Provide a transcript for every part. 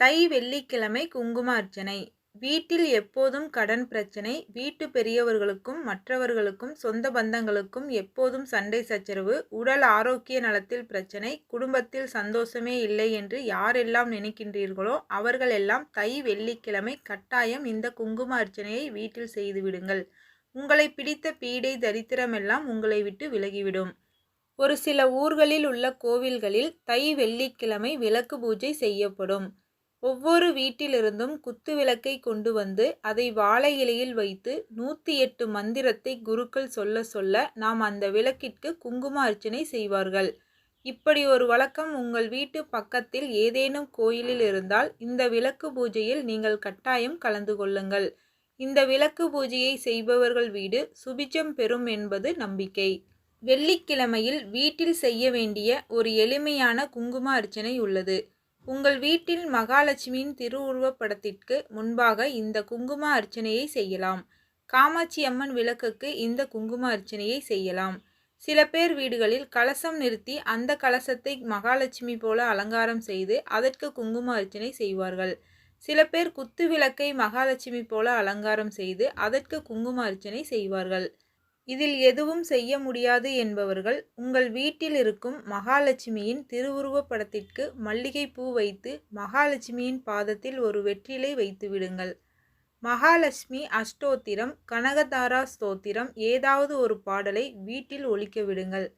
தை வெள்ளிக்கிழமை குங்கும அர்ச்சனை. வீட்டில் எப்போதும் கடன் பிரச்சனை. வீட்டு பெரியவர்களுக்கும் மற்றவர்களுக்கும் சொந்த பந்தங்களுக்கும் எப்போதும் சண்டை சச்சரவு. உடல் ஆரோக்கிய நலத்தில் பிரச்சனை. குடும்பத்தில் சந்தோஷமே இல்லை என்று யாரெல்லாம் நினைக்கின்றீர்களோ அவர்களெல்லாம் தை வெள்ளிக்கிழமை கட்டாயம் இந்த குங்கும அர்ச்சனையை வீட்டில் செய்துவிடுங்கள் உங்களை பிடித்த பீடை தரித்திரமெல்லாம் உங்களை விட்டு விலகிவிடும். ஒரு சில ஊர்களில் உள்ள கோவில்களில் தை வெள்ளிக்கிழமை விளக்கு பூஜை செய்யப்படும். ஒவ்வொரு வீட்டிலிருந்தும் குத்து விளக்கை கொண்டு வந்து அதை வாழை இலையில் வைத்து நூற்றி எட்டு மந்திரத்தை குருக்கள் சொல்ல சொல்ல நாம் அந்த விளக்கிற்கு குங்கும அர்ச்சனை செய்வார்கள். இப்படி ஒரு வழக்கம் உங்கள் வீட்டு பக்கத்தில் ஏதேனும் கோயிலில் இருந்தால் இந்த விளக்கு பூஜையில் நீங்கள் கட்டாயம் கலந்து கொள்ளுங்கள். இந்த விளக்கு பூஜையை செய்பவர்கள் வீடு சுபிச்சம் பெறும் என்பது நம்பிக்கை. வெள்ளிக்கிழமையில் வீட்டில் செய்ய வேண்டிய ஒரு எளிமையான குங்கும அர்ச்சனை உள்ளது. உங்கள் வீட்டில் மகாலட்சுமியின் திருவுருவப்படத்திற்கு முன்பாக இந்த குங்கும அர்ச்சனையை செய்யலாம். காமாட்சி அம்மன் விளக்குக்கு இந்த குங்கும அர்ச்சனையை செய்யலாம். சில பேர் வீடுகளில் கலசம் நிறுத்தி அந்த கலசத்தை மகாலட்சுமி போல அலங்காரம் செய்து அதற்கு குங்கும அர்ச்சனை செய்வார்கள். சில பேர் குத்து விளக்கை மகாலட்சுமி போல அலங்காரம் செய்து அதற்கு குங்கும அர்ச்சனை செய்வார்கள். இதில் எதுவும் செய்ய முடியாது என்பவர்கள் உங்கள் வீட்டில் இருக்கும் மகாலட்சுமியின் திருவுருவப் படத்திற்கு மல்லிகை பூ வைத்து மகாலட்சுமியின் பாதத்தில் ஒரு வெற்றிலை வைத்து விடுங்கள். மகாலட்சுமி அஷ்டோத்திரம் கனகதாரா ஸ்தோத்திரம் ஏதாவது ஒரு பாடலை வீட்டில் ஒழிக்க விடுங்கள்.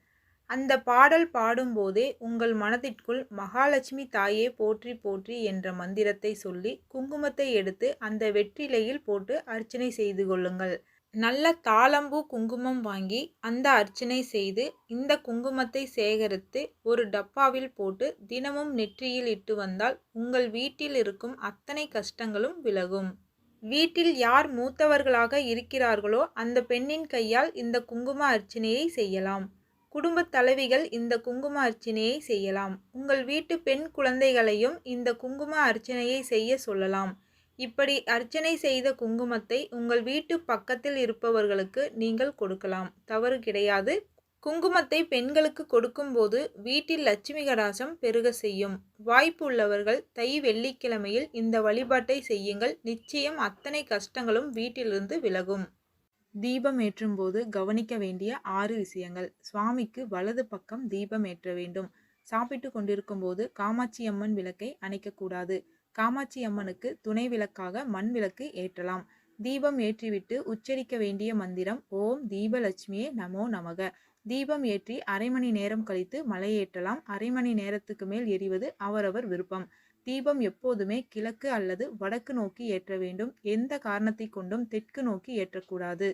அந்த பாடல் பாடும்போதே உங்கள் மனதிற்குள் மகாலட்சுமி தாயே போற்றி போற்றி என்ற மந்திரத்தை சொல்லி குங்குமத்தை எடுத்து அந்த வெற்றிலையில் போட்டு அர்ச்சனை செய்து கொள்ளுங்கள். நல்ல தாளம்பூ குங்குமம் வாங்கி அந்த அர்ச்சனை செய்து இந்த குங்குமத்தை சேகரித்து ஒரு டப்பாவில் போட்டு தினமும் நெற்றியில் இட்டு வந்தால் உங்கள் வீட்டில் இருக்கும் அத்தனை கஷ்டங்களும் விலகும். வீட்டில் யார் மூத்தவர்களாக இருக்கிறார்களோ அந்த பெண்ணின் கையால் இந்த குங்கும அர்ச்சனையை செய்யலாம். குடும்பத் தலைவிகள் இந்த குங்கும அர்ச்சனையை செய்யலாம். உங்கள் வீட்டு பெண் குழந்தைகளையும் இந்த குங்கும அர்ச்சனையை செய்ய சொல்லலாம். இப்படி அர்ச்சனை செய்த குங்குமத்தை உங்கள் வீட்டு பக்கத்தில் இருப்பவர்களுக்கு நீங்கள் கொடுக்கலாம். தவறு கிடையாது. குங்குமத்தை பெண்களுக்கு கொடுக்கும்போது வீட்டில் லட்சுமி கடாசம் பெருக செய்யும். வாய்ப்பு உள்ளவர்கள் தை வெள்ளிக்கிழமையில் இந்த வழிபாட்டை செய்யுங்கள். நிச்சயம் அத்தனை கஷ்டங்களும் வீட்டிலிருந்து விலகும். தீபம் ஏற்றும் போது கவனிக்க வேண்டிய ஆறு விஷயங்கள். சுவாமிக்கு வலது பக்கம் தீபம் ஏற்ற வேண்டும். சாப்பிட்டு கொண்டிருக்கும் போது காமாட்சி அம்மன் விளக்கை அணைக்கக்கூடாது காமாட்சி அம்மனுக்கு துணை விளக்காக மண் விளக்கு ஏற்றலாம். தீபம் ஏற்றிவிட்டு உச்சரிக்க வேண்டிய மந்திரம் ஓம் தீபலட்சுமியே நமோ நமக. தீபம் ஏற்றி அரை மணி நேரம் கழித்து மலையேற்றலாம் அரை மணி நேரத்துக்கு மேல் எரிவது அவரவர் விருப்பம். தீபம் எப்போதுமே கிழக்கு அல்லது வடக்கு நோக்கி ஏற்ற வேண்டும். எந்த காரணத்தை கொண்டும் தெற்கு நோக்கி ஏற்றக்கூடாது.